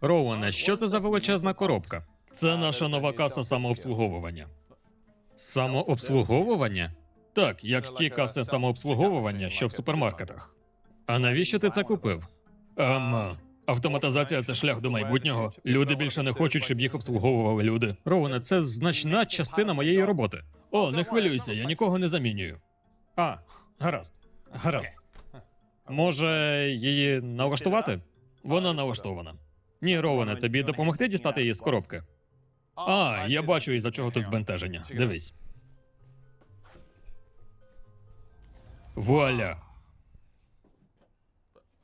Роуане, що це за величезна коробка? Це наша нова каса самообслуговування. Самообслуговування? Так, як ті каси самообслуговування, що в супермаркетах. А навіщо ти це купив? Ем, автоматизація це шлях до майбутнього. Люди більше не хочуть, щоб їх обслуговували люди. Роуне, це значна частина моєї роботи. О, не хвилюйся, я нікого не замінюю. А, гаразд, гаразд. Може, її налаштувати? Вона налаштована. Ні, Роване, тобі допомогти дістати її з коробки? А, я бачу, із-за чого тут збентеження. Дивись. Вуаля.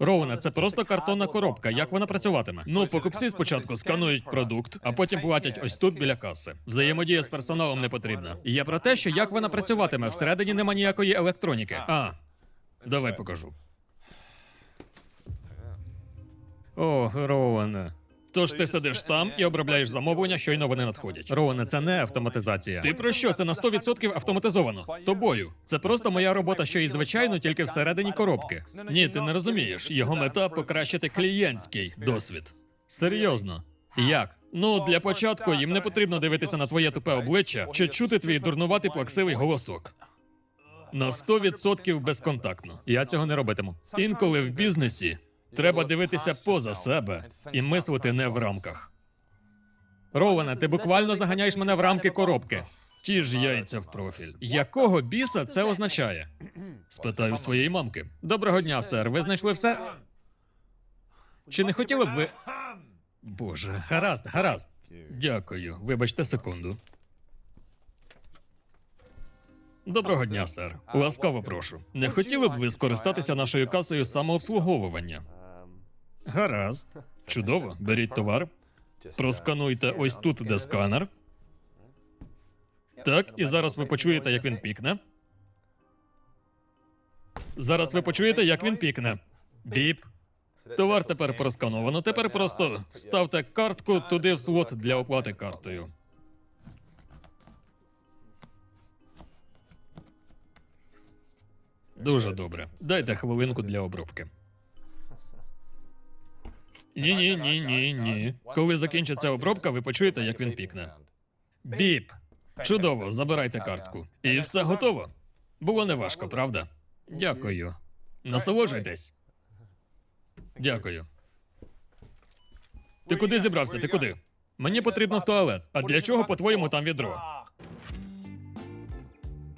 Роване, це просто картонна коробка. Як вона працюватиме? Ну, покупці спочатку сканують продукт, а потім платять ось тут біля каси. Взаємодія з персоналом не потрібна. Я про те, що як вона працюватиме, всередині нема ніякої електроніки. А, давай покажу. О, Роване. Тож ти сидиш там і обробляєш замовлення, щойно вони надходять. Роване, це не автоматизація. Ти про що? Це на 100% автоматизовано. Тобою. Це просто моя робота, що і звичайно, тільки всередині коробки. Ні, ти не розумієш. Його мета покращити клієнтський досвід. Серйозно. Як? Ну, для початку їм не потрібно дивитися на твоє тупе обличчя чи чути твій дурнуватий плаксивий голосок. На 100% безконтактно. Я цього не робитиму. Інколи в бізнесі треба дивитися поза себе і мислити не в рамках. Роване, ти буквально заганяєш мене в рамки коробки. Ті ж яйця в профіль. Якого біса це означає? Спитаю своєї мамки. Доброго дня, сер. Ви знайшли все? Чи не хотіли б ви. Боже, гаразд, гаразд. Дякую. Вибачте секунду. Доброго дня, сер. Ласкаво прошу. Не хотіли б ви скористатися нашою касою самообслуговування? Гаразд. Чудово. Беріть товар. Проскануйте ось тут, де сканер. Так, і зараз ви почуєте, як він пікне. Зараз ви почуєте, як він пікне. Біп. Товар тепер проскановано. Тепер просто вставте картку туди в слот для оплати картою. Дуже добре. Дайте хвилинку для обробки. Ні, ні, ні, ні, ні. Коли закінчиться обробка, ви почуєте, як він пікне. Біп. Чудово, забирайте картку. І все готово. Було неважко, правда? Дякую. Насолоджуйтесь. Дякую. Ти куди зібрався? Ти куди? Мені потрібно в туалет. А для чого, по-твоєму, там відро?